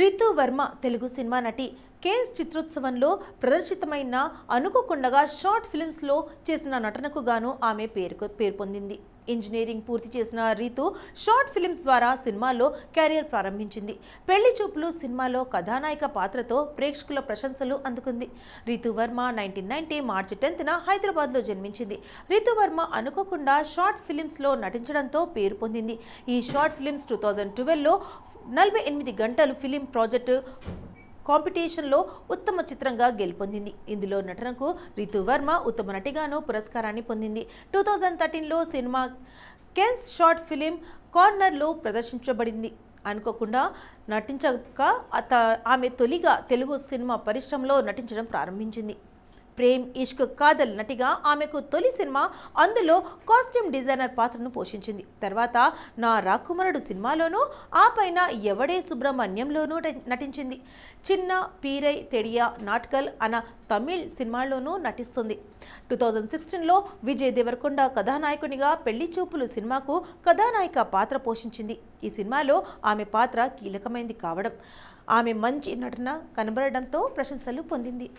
Ritu Varma Telugu cinema నటి Cannes చిత్రోత్సవంలో ప్రదర్శితమైన అనుకోకుండగా షార్ట్ ఫిల్మ్స్లో చేసిన నటనకు గాను ఆమె పేరు పేరు పొందింది. ఇంజనీరింగ్ పూర్తి చేసిన రీతు షార్ట్ ఫిలిమ్స్ ద్వారా సినిమాలో కెరీర్ ప్రారంభించింది. పెళ్ళి చూపులు సినిమాలో కథానాయిక పాత్రతో ప్రేక్షకుల ప్రశంసలు అందుకుంది. Ritu Varma nineteen ninety March టెన్త్న హైదరాబాద్లో జన్మించింది. రీతు వర్మ అనుకోకుండా షార్ట్ ఫిలిమ్స్లో నటించడంతో పేరు పొందింది. ఈ షార్ట్ ఫిల్మ్స్ టూ థౌజండ్ ట్వెల్వ్లో నలభై ఎనిమిది గంటలు ఫిలిం ప్రాజెక్టు కాంపిటీషన్లో ఉత్తమ చిత్రంగా గెలుపొందింది. ఇందులో నటనకు రితు వర్మ ఉత్తమ నటిగాను పురస్కారాన్ని పొందింది. టూ థౌజండ్ థర్టీన్లో సినిమా కెన్స్ షార్ట్ ఫిలిం కార్నర్లో ప్రదర్శించబడింది. అనుకోకుండా నటించక అత ఆమె తొలిగా తెలుగు సినిమా పరిశ్రమలో నటించడం ప్రారంభించింది. ప్రేమ్ ఇష్క్ కాదల్ నటిగా ఆమెకు తొలి సినిమా అందులో కాస్ట్యూమ్ డిజైనర్ పాత్రను పోషించింది. తర్వాత నా రాకుమారుడు సినిమాలోనూ ఆ పైన ఎవడే సుబ్రహ్మణ్యంలోనూ నటించింది. చిన్న పీరై తెడియా నాట్కల్ అన్న తమిళ్ సినిమాల్లోనూ నటిస్తుంది. టూ థౌజండ్ సిక్స్టీన్లో విజయ్ దేవరకొండ కథానాయకునిగా పెళ్ళి చూపులు సినిమాకు కథానాయిక పాత్ర పోషించింది. ఈ సినిమాలో ఆమె పాత్ర కీలకమైంది కావడం ఆమె మంచి నటన కనబడడంతో ప్రశంసలు పొందింది.